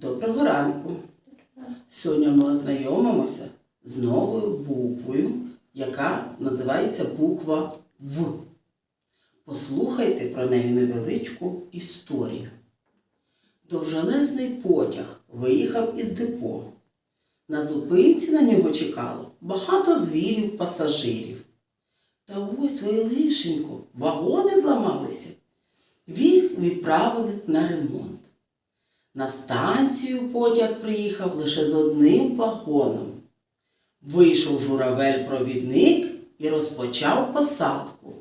Доброго ранку. Сьогодні ми ознайомимося з новою буквою, яка називається буква В. Послухайте про неї невеличку історію. Довжелезний потяг виїхав із депо. На зупинці на нього чекало багато звірів пасажирів. Та ось ой лишенько, вагони зламалися. Їх відправили на ремонт. На станцію потяг приїхав лише з одним вагоном. Вийшов журавель-провідник і розпочав посадку.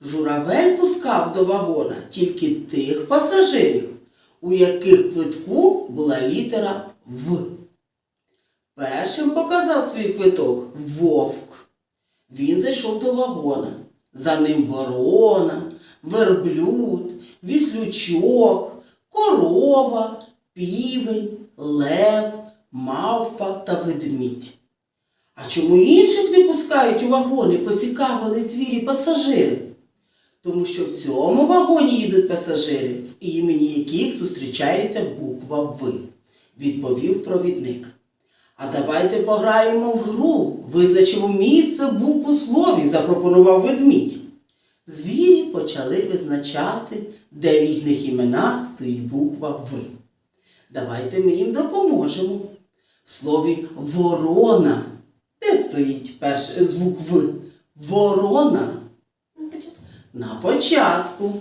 Журавель пускав до вагона тільки тих пасажирів, у яких квитку була літера В. Першим показав свій квиток вовк. Він зайшов до вагона. За ним ворона, верблюд, віслючок, корова, півень, лев, мавпа та ведмідь. А чому інших не пускають у вагони, поцікавили звірі пасажири? Тому що в цьому вагоні їдуть пасажири, в імені яких зустрічається буква В, відповів провідник. А давайте пограємо в гру, визначимо місце букв у слові, запропонував ведмідь. Звірі почали визначати, де в їхніх іменах стоїть буква В. Давайте ми їм допоможемо. В слові ворона. Де стоїть перший звук В? Ворона. На початку.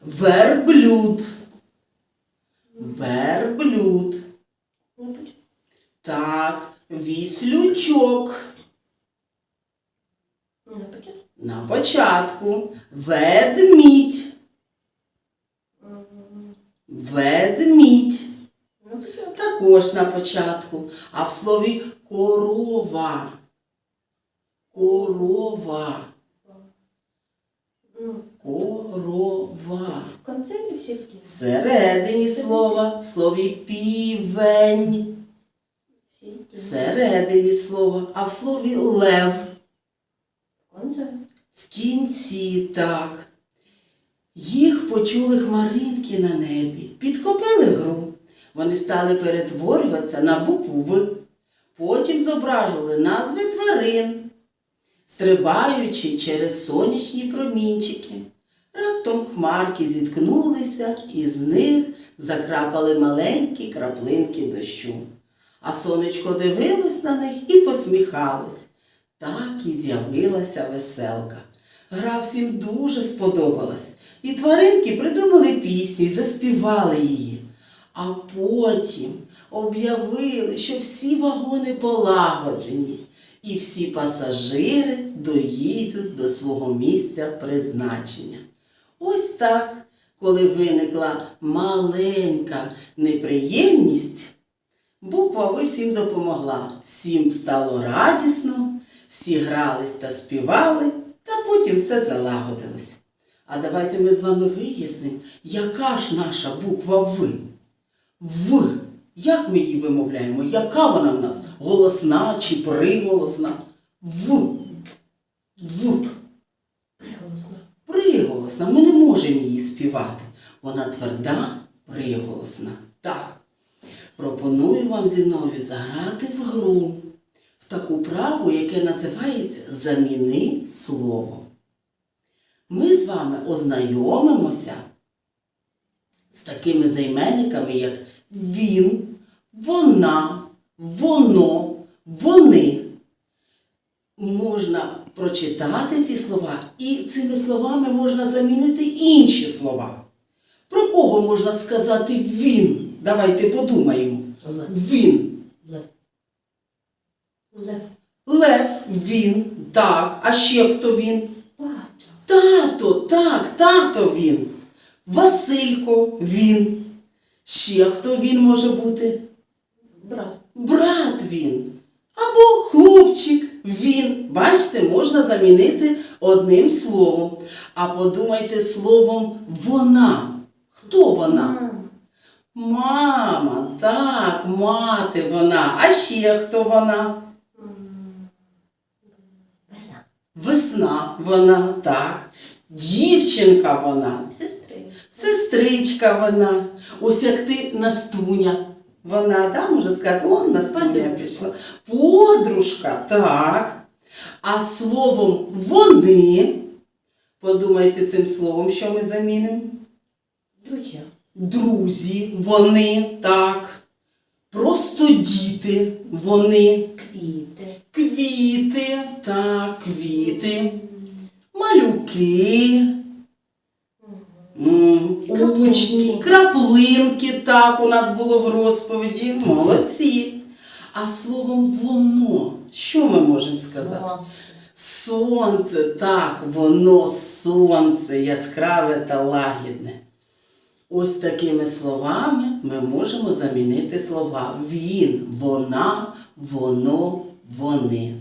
Верблюд. Верблюд. Так, віслючок. На початку. Ведмідь. Ведмідь. Також на початку. А в слові корова. Корова. Корова. В конце или всех Всередині слова в слові півень. Всередині слова, а в слові лев. В конце. В кінці так. Їх почули хмаринки на небі, підхопили гру. Вони стали перетворюватися на букву В. Потім зображували назви тварин, стрибаючи через сонячні промінчики. Раптом хмарки зіткнулися, і з них закрапали маленькі краплинки дощу. А сонечко дивилось на них і посміхалось. Так і з'явилася веселка. Гра всім дуже сподобалась, і тваринки придумали пісню і заспівали її. А потім об'явили, що всі вагони полагоджені, і всі пасажири доїдуть до свого місця призначення. Ось так, коли виникла маленька неприємність, буква Ви всім допомогла. Всім стало радісно, всі грались та співали, та потім все залагодилось. А давайте ми з вами вияснимо, яка ж наша буква В. В. Як ми її вимовляємо? Яка вона в нас? Голосна чи приголосна? В. В. Приголосно. Приголосна. Ми не можемо її співати. Вона тверда, приголосна. Так. Пропоную вам зі мною заграти в гру, в таку праву, яке називається Заміни слово. Ми з вами ознайомимося з такими займенниками, як він, вона, воно, вони. Можна прочитати ці слова, і цими словами можна замінити інші слова. Про кого можна сказати він? Давайте подумаємо. Він. Лев. Лев. Він, так. А ще хто він? Тато, так, тато він. Василько, він. Ще хто він може бути? Брат. Брат він. Або хлопчик він. Бачите, можна замінити одним словом. А подумайте словом вона. Хто вона? Мама. Мама, так, мати вона. А ще хто вона? Весна. Весна вона, так. Дівчинка вона. Сестри. Сестричка вона. Ось як ти Настуня. Вона, да, може сказати, он на студія Подружка. пішла. Подружка, так. А словом вони, подумайте цим словом, що ми замінимо. Друзья. Друзі, вони, так. Просто діти, вони. Квіти. Квіти, так, квіти. Малюки. Учні, краплинки, так у нас було в розповіді. Молодці. А словом воно, що ми можемо сказати? Сонце, так, воно сонце, яскраве та лагідне. Ось такими словами ми можемо замінити слова він, вона, воно, вони.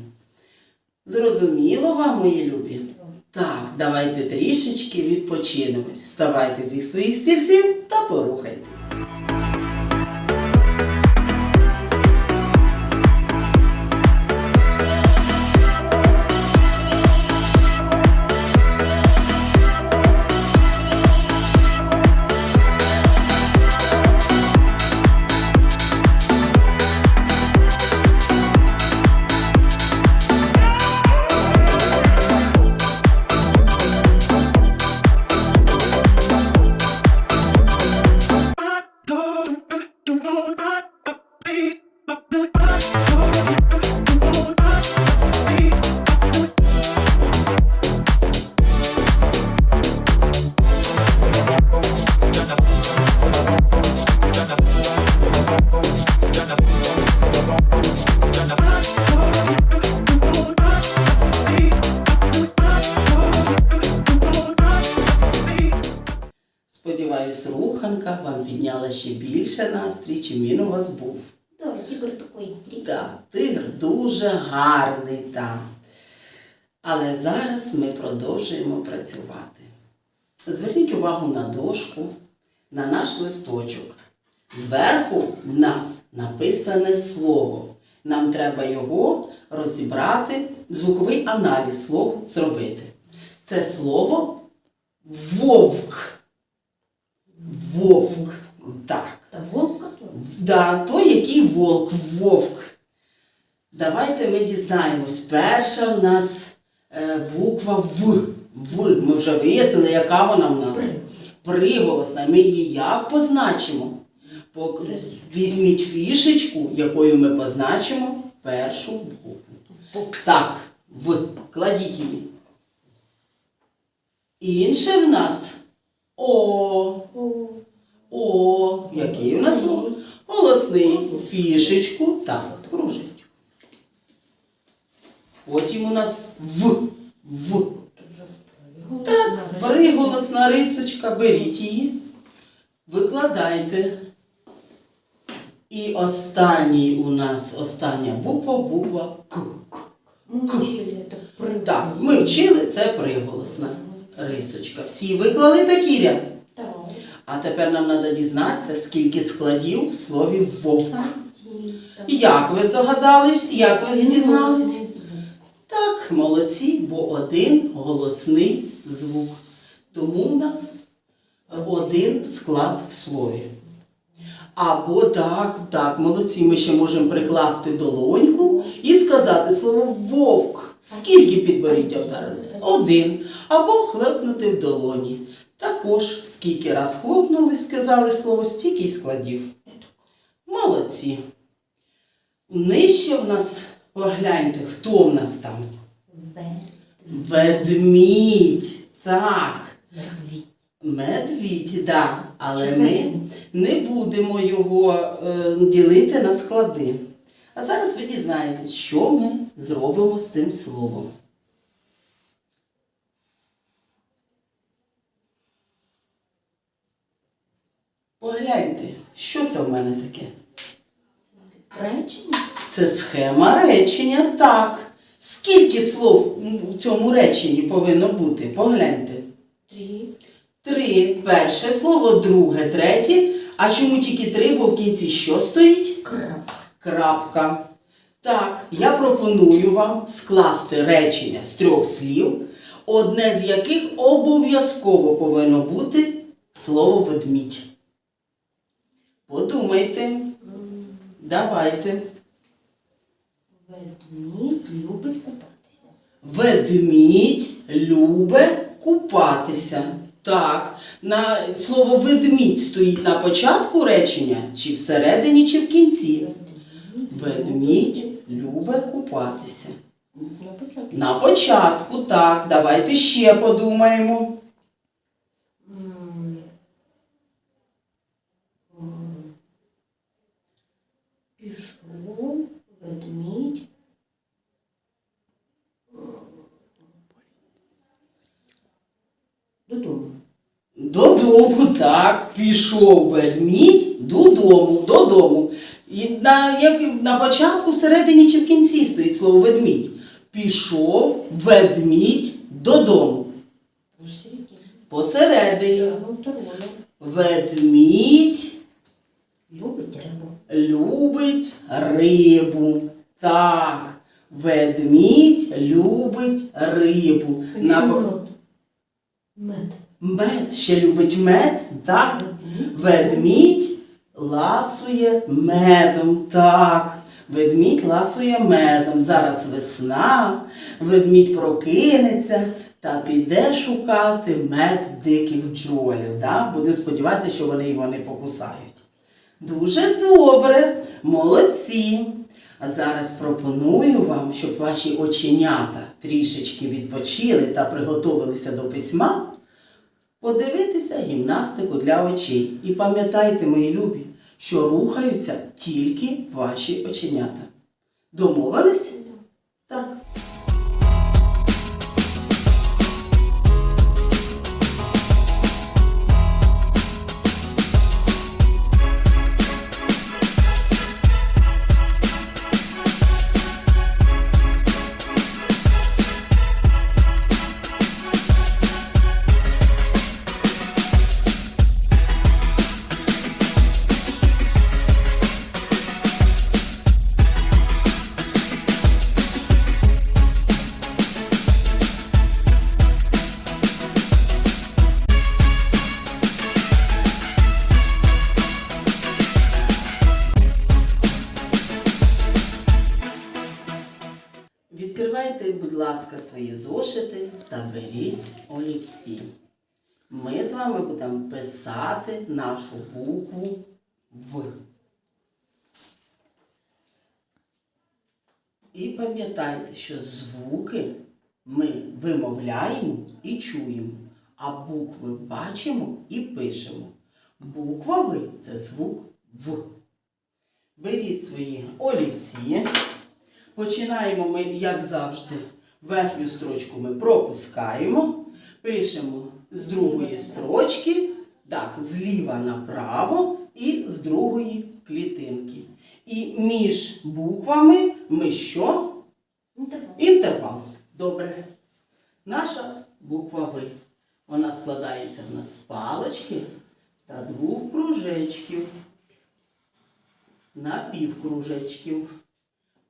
Зрозуміло вам, мої любі? Так, давайте трішечки відпочинемось. Вставайте зі своїх стільців та порухайтесь. Ще більше настрій, чим він у вас був. Да, тигр интересный. Так, тигр дуже гарний, так. Але зараз ми продовжуємо працювати. Зверніть увагу на дошку, на наш листочок. Зверху в нас написане слово. Нам треба його розібрати, звуковий аналіз слов зробити. Це слово вовк. Вовк. Волк который. Да, той, який волк, вовк. Давайте ми дізнаємось. Перша в нас е, буква В. В. Ми вже вияснили, яка вона в нас. Приголосна. Ми її як позначимо? Пок- Візьміть фішечку, якою ми позначимо першу букву. Так, В. Кладіть її. Інше в нас О. О, О, який у нас звук? Голосний. Фішечку. Так, кружить. Потім у нас В. В. Так, приголосна рисочка, беріть її, викладайте. І останній у нас, остання буква, буква К. К. К. Так, ми вчили, це приголосна рисочка. Всі виклали такий ряд. А тепер нам треба дізнатися, скільки складів в слові вовк. Як ви здогадались? Як ви дізнались? Так, молодці, бо один голосний звук. Тому в нас один склад в слові. Або так, так, молодці, ми ще можемо прикласти долоньку і сказати слово вовк. Скільки підборіддя вдарилось? Один. Або хлопнути в долоні. Також скільки раз хлопнули, сказали слово, стільки й складів. Молодці. Нижче в нас, погляньте, хто в нас там? Ве- Ведмідь. Так. Медвідь. Да. Але Чи ми не будемо його е, ділити на склади. А зараз ви дізнаєтесь, що ми зробимо з цим словом. Погляньте, що це в мене таке? Речення? Це схема речення, так. Скільки слов в цьому реченні повинно бути? Погляньте. Три. Перше слово, друге, третє. А чому тільки три, бо в кінці що стоїть? Крапка. Крапка. Так, я пропоную вам скласти речення з трьох слів, одне з яких обов'язково повинно бути слово ведмідь. Подумайте. Давайте. Ведмідь любить купатися. Ведмідь любе купатися. Так, на слово ведмідь стоїть на початку речення, чи всередині, чи в кінці. Ведмідь любить купатися. На початку. На початку, так. Давайте ще подумаємо. М, м, Пішов ведмідь. м, Додому. Додому, так, пішов ведмідь додому, додому. І на, як, на початку, всередині чи в кінці стоїть слово ведмідь. Пішов ведмідь додому. Посередині. Второе. Ведмідь Любить рибу. любить рибу. Так, ведмідь любить рибу. На... Мед. Мед. Ще любить мед, так? Ведмідь. Ласує медом. Так, ведмідь ласує медом. Зараз весна, ведмідь прокинеться та піде шукати мед диких бджолів. Да? Буде сподіватися, що вони його не покусають. Дуже добре, молодці. А зараз пропоную вам, щоб ваші оченята трішечки відпочили та приготовилися до письма подивитися гімнастику для очей. І пам'ятайте, мої любі, що рухаються тільки ваші оченята. Домовились? Відкривайте, будь ласка, свої зошити та беріть олівці. Ми з вами будемо писати нашу букву В. І пам'ятайте, що звуки ми вимовляємо і чуємо, а букви бачимо і пишемо. Буква В це звук В. Беріть свої олівці. Починаємо ми, як завжди, верхню строчку ми пропускаємо, пишемо з другої строчки, так, зліва направо і з другої клітинки. І між буквами ми що? Інтервал. Інтервал. Добре. Наша буква В. Вона складається в нас з палички та двох кружечків. Напівкружечків.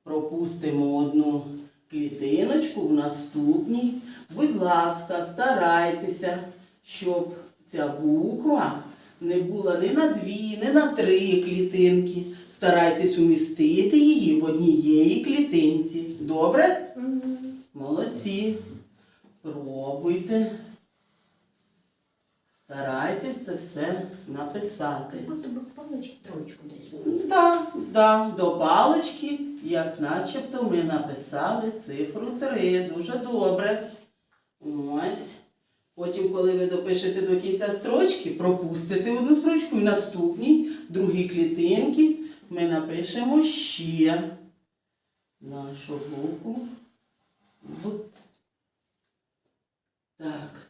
Пропустимо одну клітиночку в наступній. Будь ласка, старайтеся, щоб ця буква не була ні на дві, ні на три клітинки. Старайтесь умістити її в однієї клітинці. Добре? Мгм. Молодці. Пробуйте. Старайтесь це все написати. Тебе палички троечку десь. Так, да, до палички, як начебто ми написали цифру 3. Дуже добре. Ось. Потім, коли ви допишете до кінця строчки, пропустите одну строчку і наступній, другій клітинки, ми напишемо ще нашу букву Так.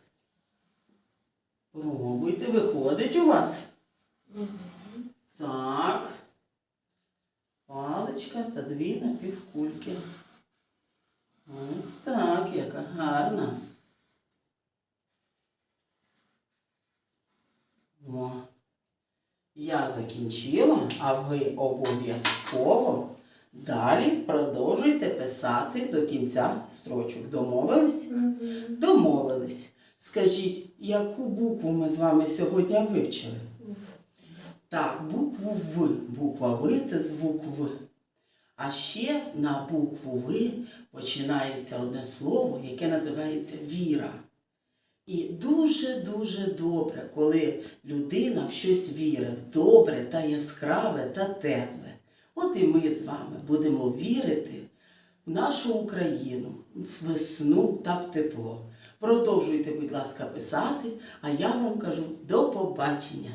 Пробуйте, виходить у вас. Так. Паличка та дві напівкульки. Ось так, яка гарна. О. Я закінчила, а ви обов'язково далі продовжуйте писати до кінця строчок. Домовились? Мгм. Домовились. Скажіть, яку букву ми з вами сьогодні вивчили? В. Так, букву В. Буква В це звук В. А ще на букву В починається одне слово, яке називається віра. І дуже-дуже добре, коли людина в щось вірить, в добре та яскраве та тепле. От і ми з вами будемо вірити в нашу Україну, в весну та в тепло. Продовжуйте, будь ласка, писати, а я вам кажу до побачення.